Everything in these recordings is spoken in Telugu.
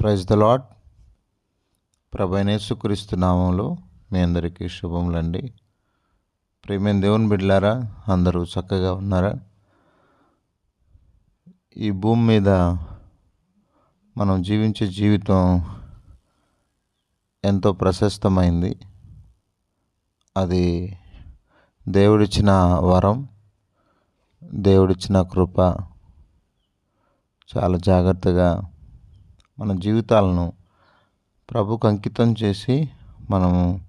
ప్రైజ్ ద లాడ్ ప్రభైనేసుక్రీస్తు నామంలో మీ అందరికీ శుభములండి. ప్రేమైన దేవుని బిడ్లారా అందరూ చక్కగా ఉన్నారా? ఈ భూమి మీద మనం జీవించే జీవితం ఎంతో ప్రశస్తమైంది. అది దేవుడిచ్చిన వరం దేవుడిచ్చిన కృప. చాలా జాగ్రత్తగా మన జీవితాలను ప్రభుకు అంకితం చేసి మనము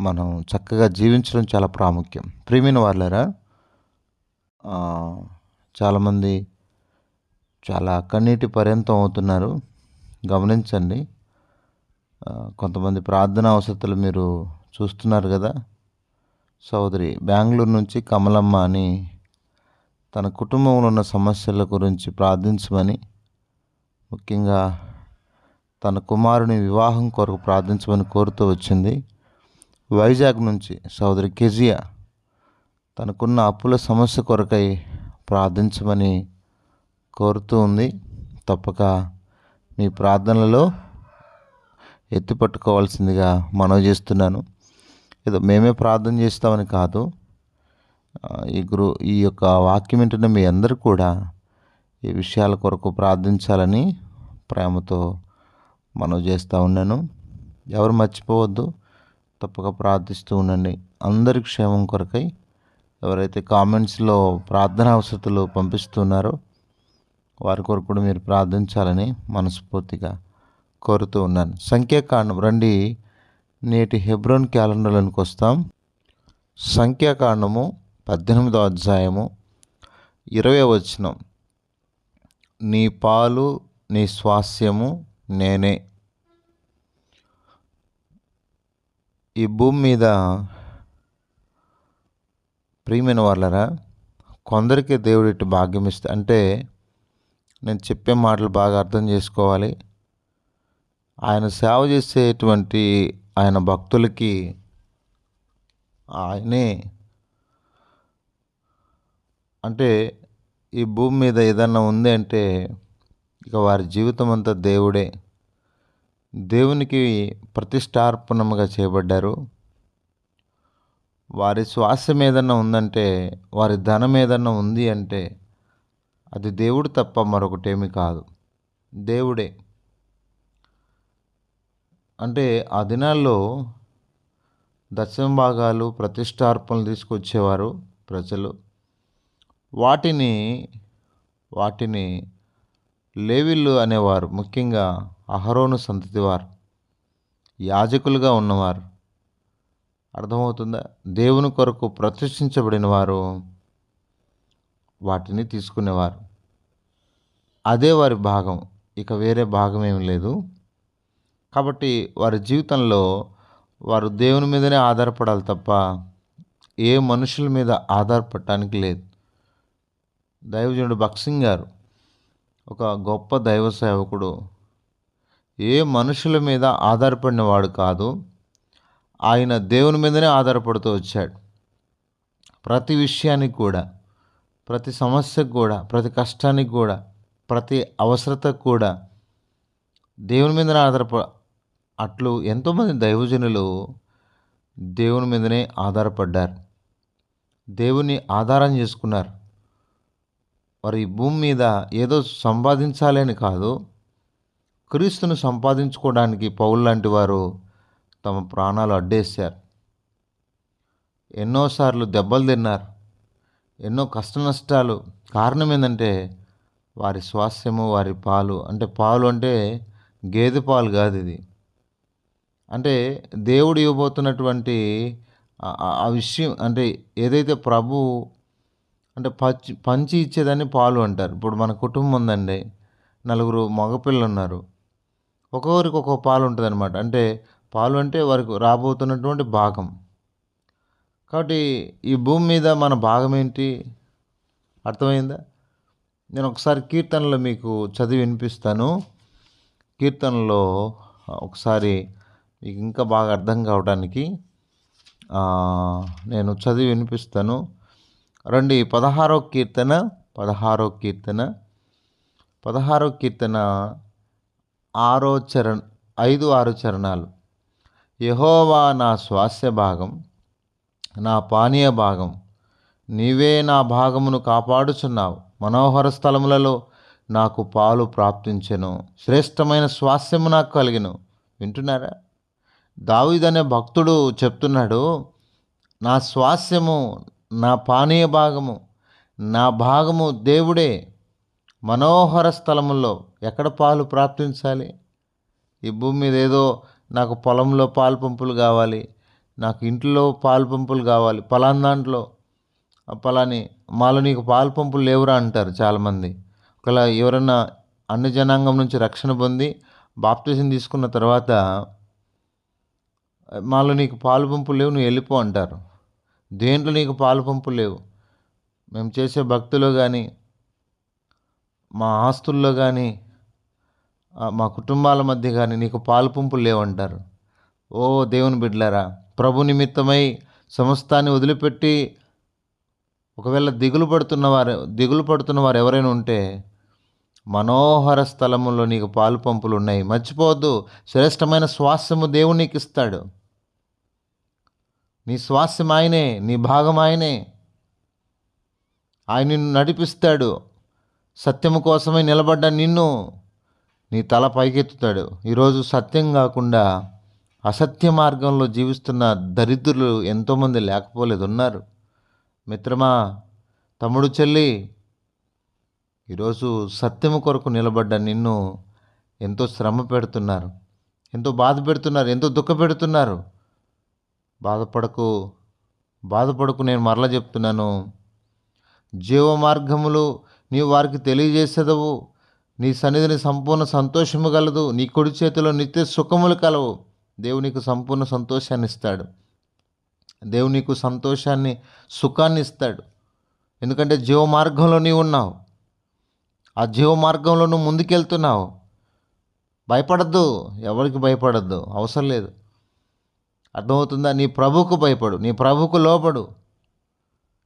మనం చక్కగా జీవించడం చాలా ప్రాముఖ్యం. ప్రియమైన వాళ్ళరా చాలామంది చాలా కన్నీటి పర్యంతం అవుతున్నారు. గమనించండి. కొంతమంది ప్రార్థన అవసరతలు మీరు చూస్తున్నారు కదా. సోదరి బెంగళూరు నుంచి కమలమ్మ అని తన కుటుంబంలో ఉన్న సమస్యల గురించి ప్రార్థించమని ముఖ్యంగా తన కుమారుని వివాహం కొరకు ప్రార్థించమని కోరుతూ వచ్చింది. వైజాగ్ నుంచి సోదరి కెజియా తనకున్న అప్పుల సమస్య కొరకై ప్రార్థించమని కోరుతూ ఉంది. తప్పక మీ ప్రార్థనలలో ఎత్తిపట్టుకోవాల్సిందిగా మనవి చేస్తున్నాను. ఏదో మేమే ప్రార్థన చేస్తామని కాదు ఈ గురు ఈ యొక్క వాక్యం ఏంటంటే మీ అందరూ కూడా ఈ విషయాల కొరకు ప్రార్థించాలని ప్రేమతో మనవి చేస్తూ ఉన్నాను. ఎవరు మర్చిపోవద్దు. తప్పక ప్రార్థిస్తూ ఉండండి. అందరి క్షేమం కొరకై ఎవరైతే కామెంట్స్లో ప్రార్థన అవసరతలు పంపిస్తున్నారో వారి కొరకు కూడా మీరు ప్రార్థించాలని మనస్ఫూర్తిగా కోరుతూ ఉన్నాను. సంఖ్యాకాండం రండి. నేటి హెబ్రోన్ క్యాలెండర్లోనికి వస్తాం. సంఖ్యాకాండము పద్దెనిమిదో అధ్యాయము ఇరవై వచనం. నీ పాలు నీ స్వాస్యము నేనే. ఈ భూమి మీద ప్రియమైన వాళ్ళరా కొందరికి దేవుడు ఇటు భాగ్యం ఇస్తే అంటే నేను చెప్పే మాటలు బాగా అర్థం చేసుకోవాలి. ఆయన సేవ చేసేటువంటి ఆయన భక్తులకి ఆయనే అంటే ఈ భూమి మీద ఏదన్నా ఉంది అంటే ఇక వారి జీవితం అంతా దేవుడే. దేవునికి ప్రతిష్టార్పణముగా చేయబడ్డారు. వారి శ్వాసం ఏదన్నా ఉందంటే వారి ధనం ఏదన్నా ఉంది అంటే అది దేవుడు తప్ప మరొకటేమి కాదు. దేవుడే. అంటే ఆ దినాల్లో దశమ భాగాలు ప్రతిష్టార్పణలు తీసుకొచ్చేవారు ప్రజలు. వాటిని వాటిని లేవిళ్ళు అనేవారు. ముఖ్యంగా అహరోను సంతతి వారు యాజకులుగా ఉన్నవారు. అర్థమవుతుందా? దేవుని కొరకు ప్రతిష్ఠించబడిన వారు వాటిని తీసుకునేవారు. అదే వారి భాగం. ఇక వేరే భాగం ఏమి లేదు. కాబట్టి వారి జీవితంలో వారు దేవుని మీదనే ఆధారపడాలి తప్ప ఏ మనుషుల మీద ఆధారపడటానికి లేదు. దైవజనుడు భక్సింగ్ గారు ఒక గొప్ప దైవ సేవకుడు. ఏ మనుషుల మీద ఆధారపడిన వాడు కాదు ఆయన దేవుని మీదనే ఆధారపడుతూ వచ్చాడు. ప్రతి విషయానికి కూడా ప్రతి సమస్యకు కూడా ప్రతి కష్టానికి కూడా ప్రతి అవసరతకు కూడా దేవుని మీదనే ఆధారప అట్లు ఎంతోమంది దైవజనులు దేవుని మీదనే ఆధారపడ్డారు. దేవుని ఆధారం చేసుకున్నారు. వారు ఈ భూమి మీద ఏదో సంపాదించాలని కాదు క్రీస్తును సంపాదించుకోవడానికి పౌలు లాంటి వారు తమ ప్రాణాలు అడ్డేశారు. ఎన్నోసార్లు దెబ్బలు తిన్నారు. ఎన్నో కష్ట నష్టాలు. కారణం ఏంటంటే వారి స్వాస్థ్యము వారి పాలు. అంటే పాలు అంటే గేదె పాలు కాదు ఇది. అంటే దేవుడు ఇవ్వబోతున్నటువంటి ఆ విషయం అంటే ఏదైతే ప్రభు అంటే పంచి పంచి ఇచ్చేదాన్ని పాలు అంటారు. ఇప్పుడు మన కుటుంబం ఉందండి. నలుగురు మగపిల్లలు ఉన్నారు ఒక్కొక్కరికి ఒక్కొక్క పాలు ఉంటుంది అనమాట అంటే పాలు అంటే వారికి రాబోతున్నటువంటి భాగం. కాబట్టి ఈ భూమి మీద మన భాగం ఏంటి? అర్థమైందా? నేను ఒకసారి కీర్తనలో మీకు చదివి వినిపిస్తాను. కీర్తనలో ఒకసారి మీకు ఇంకా బాగా అర్థం కావడానికి నేను చదివి వినిపిస్తాను. రండి పదహారో కీర్తన పదహారో కీర్తన పదహారో కీర్తన ఆరో చరణ ఐదు ఆరు చరణాలు. యహోవా నా స్వాస్య భాగం నా పానీయ భాగం నీవే నా భాగమును కాపాడుచున్నావు. మనోహర స్థలములలో నాకు పాలు ప్రాప్తించెను. శ్రేష్టమైన స్వాస్యము నాకు కలిగిను. వింటున్నారా? దావిదనే భక్తుడు చెప్తున్నాడు నా స్వాస్యము నా పానీయ భాగము నా భాగము దేవుడే. మనోహర స్థలముల్లో ఎక్కడ పాలు ప్రాప్తించాలి? ఈ భూమి మీద ఏదో నాకు పొలంలో పాలు పంపులు కావాలి నాకు ఇంట్లో పాలు పంపులు కావాలి పలాన్ దాంట్లో. పలాని మాలో నీకు పాలు పంపులు లేవురా అంటారు చాలామంది. ఒకవేళ ఎవరన్నా అన్ని జనాంగం నుంచి రక్షణ పొంది బాప్తిజం తీసుకున్న తర్వాత మాలో నీకు పాలు పంపులు లేవు నువ్వు వెళ్ళిపో అంటారు. దేంట్లో నీకు పాలుపంపు లేవు? మేము చేసే భక్తిలో కానీ మా ఆస్తుల్లో కానీ మా కుటుంబాల మధ్య కానీ నీకు పాలు పంపులు లేవంటారు. ఓ దేవుని బిడ్లరా ప్రభు నిమిత్తమై సమస్తాన్ని వదిలిపెట్టి ఒకవేళ దిగులు పడుతున్న వారు దిగులు పడుతున్న వారు ఎవరైనా ఉంటే మనోహర స్థలములో నీకు పాలు పంపులు ఉన్నాయి. మర్చిపోవద్దు. శ్రేష్టమైన శ్వాసము దేవుడు నీకు ఇస్తాడు. నీ స్వాస్థ్యం ఆయనే నీ భాగం ఆయనే ఆయన నిన్ను నడిపిస్తాడు. సత్యము కోసమే నిలబడ్డ నిన్ను నీ తల పైకెత్తుతాడు. ఈరోజు సత్యం కాకుండా అసత్య మార్గంలో జీవిస్తున్న దరిద్రులు ఎంతోమంది లేకపోలేదు ఉన్నారు మిత్రమా తమ్ముడు చెల్లి ఈరోజు సత్యము కొరకు నిలబడ్డ నిన్ను ఎంతో శ్రమ పెడుతున్నారు. ఎంతో బాధ పెడుతున్నారు. ఎంతో దుఃఖ పెడుతున్నారు. బాధపడకు బాధపడకు నేను మరలా చెప్తున్నాను. జీవ మార్గములు నీవు వారికి తెలియజేసేదవు. నీ సన్నిధిని సంపూర్ణ సంతోషము కలదు నీ కుడి చేతిలో నిత్య సుఖములు కలవు. దేవుడు నీకు సంపూర్ణ సంతోషాన్ని ఇస్తాడు. దేవుడు నీకు సంతోషాన్ని సుఖాన్ని ఇస్తాడు. ఎందుకంటే జీవ మార్గంలో నీవు ఉన్నావు. ఆ జీవ మార్గంలో నువ్వు ముందుకెళ్తున్నావు. భయపడద్దు. ఎవరికి భయపడద్దు? అవసరం లేదు. అర్థమవుతుందా? నీ ప్రభుకు భయపడు నీ ప్రభుకు లోపడు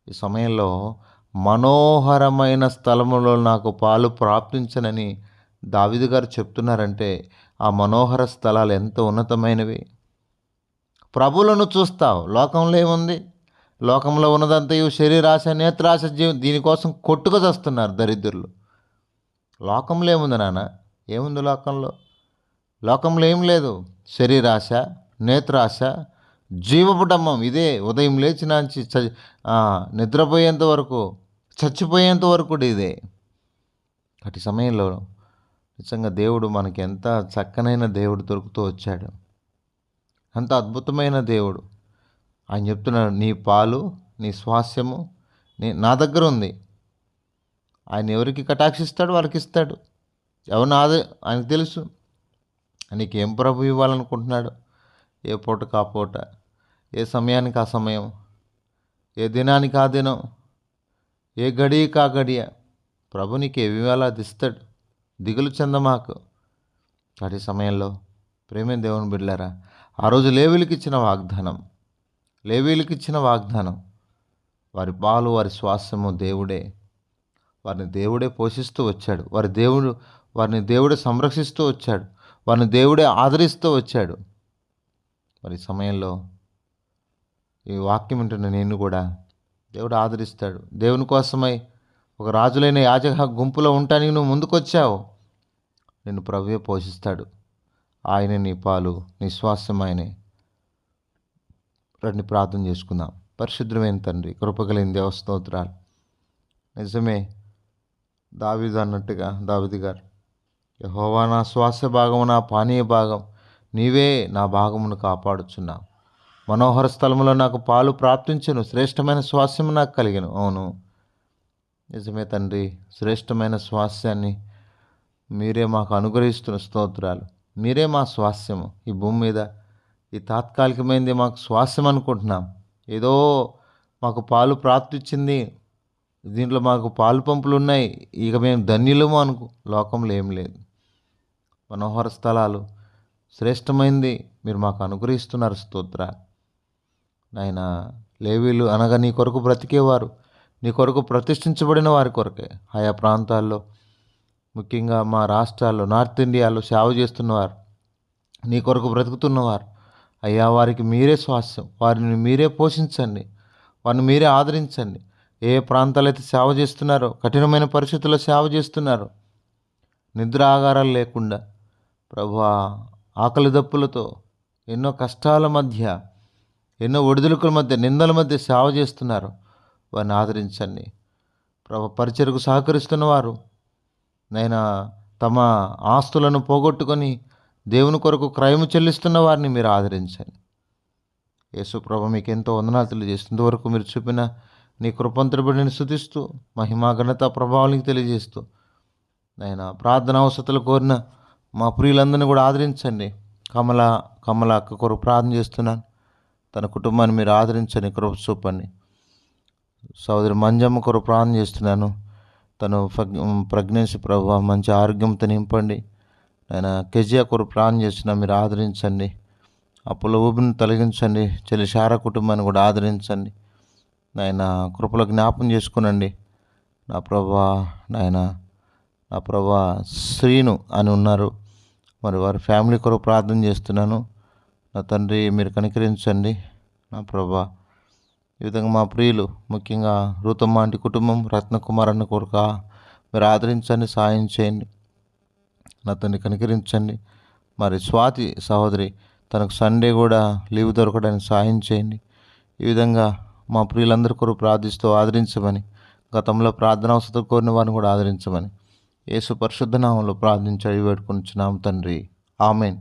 ఈ సమయంలో మనోహరమైన స్థలములో నాకు పాలు ప్రాప్తించనని దావిదు గారు చెప్తున్నారంటే ఆ మనోహర స్థలాలు ఎంత ఉన్నతమైనవి? ప్రభులను చూస్తావు లోకంలో ఏముంది? లోకంలో ఉన్నదంతయు శరీరాశ నేత్రాశ జీవం దీనికోసం కొట్టుకు చస్తున్నారు దరిద్రులు. లోకంలో ఏముంది నాన్న? ఏముంది లోకంలో? లోకంలో ఏం లేదు. శరీరాశ నేత్రాశ జీవపుటమ్మం. ఇదే ఉదయం లేచినాంచి చ నిద్రపోయేంత వరకు చచ్చిపోయేంత వరకు కూడా ఇదే. అటు సమయంలో నిజంగా దేవుడు మనకి ఎంత చక్కనైన దేవుడు దొరుకుతూ వచ్చాడు. అంత అద్భుతమైన దేవుడు. ఆయన చెప్తున్నాడు నీ పాలు నీ స్వాస్యము నీ నా దగ్గర ఉంది. ఆయన ఎవరికి కటాక్షిస్తాడు? వాళ్ళకి ఇస్తాడు. ఎవరు నాదే ఆయనకు తెలుసు. నీకేం ఏం ప్రభు ఇవ్వాలనుకుంటున్నాడు? ఏ పూటకు ఆ పూట ఏ సమయానికి ఆ సమయం ఏ దినానికి ఆ దినం ఏ గడియ కా గడియ ప్రభు నీకు ఏ ఇవ్వాలో అది దిగులు చెందమాకు అటు సమయంలో ప్రేమే దేవుని బిడ్డారా ఆ రోజు లేవీలకు ఇచ్చిన వాగ్దానం లేవీలకు ఇచ్చిన వాగ్దానం వారి పాలు వారి శ్వాసము దేవుడే వారిని దేవుడే పోషిస్తూ వచ్చాడు. వారి దేవుడు వారిని దేవుడే సంరక్షిస్తూ వచ్చాడు. వారిని దేవుడే ఆదరిస్తూ వచ్చాడు. మరి సమయంలో ఈ వాక్యం వింటున్న నేను కూడా దేవుడు ఆదరిస్తాడు. దేవుని కోసమై ఒక రాజులైన యాజక గుంపులో ఉంటానికి నువ్వు ముందుకొచ్చావు. నిన్ను ప్రవ్య పోషిస్తాడు. ఆయన నీ పాలు నీ ఆయనే. రండి ప్రార్థన చేసుకుందాం. పరిశుద్ధమైన తండ్రి కృపగలిగిన దేవస్తోత్రాలు నిజమే దావిది అన్నట్టుగా దావిది గారు యహోవా నా శ్వాస భాగం నా పానీయ భాగం. నీవే నా భాగమును కాపాడుచున్నావు. మనోహర స్థలములో నాకు పాలు ప్రాప్తించను. శ్రేష్టమైన స్వాస్యము నాకు కలిగను. అవును. నిజమే తండ్రి. శ్రేష్టమైన స్వాస్యాన్ని మీరే మాకు అనుగ్రహిస్తున్న స్తోత్రాలు. మీరే మా స్వాస్యము. ఈ భూమి మీద ఈ తాత్కాలికమైంది మాకు స్వాస్యం అనుకుంటున్నాం. ఏదో మాకు పాలు ప్రాప్తిచ్చింది. దీంట్లో మాకు పాలు పంపులు ఉన్నాయి. ఇక మేము ధన్యులము అనుకు లోకంలో ఏం లేదు. మనోహర స్థలాలు శ్రేష్టమైంది. మీరు మాకు అనుగ్రహిస్తున్నారు స్తోత్ర. నాయన లేవీలు అనగా నీ కొరకు బ్రతికేవారు. నీ కొరకు ప్రతిష్ఠించబడిన వారి కొరకే. ఆయా ప్రాంతాల్లో ముఖ్యంగా మా రాష్ట్రాల్లో నార్త్ ఇండియాలో సేవ చేస్తున్నవారు నీ కొరకు బ్రతుకుతున్నవారు. అయ్యా వారికి మీరే స్వాస్థ్యం. వారిని మీరే పోషించండి. వారిని మీరే ఆదరించండి. ఏ ప్రాంతాలు అయితే సేవ చేస్తున్నారో కఠినమైన పరిస్థితుల్లో సేవ చేస్తున్నారో నిద్ర ఆగారాలు లేకుండా ప్రభు ఆకలి దప్పులతో ఎన్నో కష్టాల మధ్య ఎన్నో ఒడిదుడుకుల మధ్య నిందల మధ్య సేవ చేస్తున్నారు. వారిని ఆదరించండి. ప్రభు పరిచయకు సహకరిస్తున్న వారు నైనా తమ ఆస్తులను పోగొట్టుకొని దేవుని కొరకు క్రయము చెల్లిస్తున్న వారిని మీరు ఆదరించండి. యేసుప్రభ మీకు ఎంతో వందనాలు తెలియజేస్తుంది ఇంతవరకు మీరు చూపిన నీ కృపంతరబడిని స్థుతిస్తూ మహిమా ఘనత ప్రభావానికి తెలియజేస్తూ నాయన ప్రార్థన అవసరతలు కోరిన మా ప్రియులందరినీ కూడా ఆదరించండి. కమల కమల అక్క కొరకు ప్రార్థన చేస్తున్నాను. తన కుటుంబాన్ని మీరు ఆదరించండి కృప చూపండి. సోదరి మంజమ్మ కొరకు ప్రార్థన చేస్తున్నాను. తను ప్రెగ్నెన్సీ ప్రభావ మంచి ఆరోగ్యంతో నింపండి. ఆయన కెజియా కొరకు ప్రార్థన చేస్తున్నా మీరు ఆదరించండి. అప్పుల ఊపిని తొలగించండి చెల్లి శారా కుటుంబాన్ని కూడా ఆదరించండి. నాయన కృపలో జ్ఞాపం చేసుకునండి. నా ప్రభా నాయన నా ప్రభా శ్రీను అని ఉన్నారు. మరి వారి ఫ్యామిలీ కొరకు ప్రార్థన చేస్తున్నాను. నా తండ్రి మీరు కనికరించండి. నా ప్రభా ఈ విధంగా మా ప్రియులు ముఖ్యంగా రూతమ్మ అంటి కుటుంబం రత్నకుమార్ అన్న కొరక మీరు ఆదరించండి సాయం చేయండి. నా తండ్రి కనికరించండి. మరి స్వాతి సహోదరి తనకు సండే కూడా లీవ్ దొరకడానికి సాయం చేయండి. ఈ విధంగా మా ప్రియులందరి కొరకు ప్రార్థిస్తూ ఆదరించమని గతంలో ప్రార్థన అవసరం కోరిన వారిని కూడా ఆదరించమని. యేసు పరిశుద్ధ నామంలో ప్రార్థించి అడిగి పెట్టుకుని తండ్రి. ఆమెన్.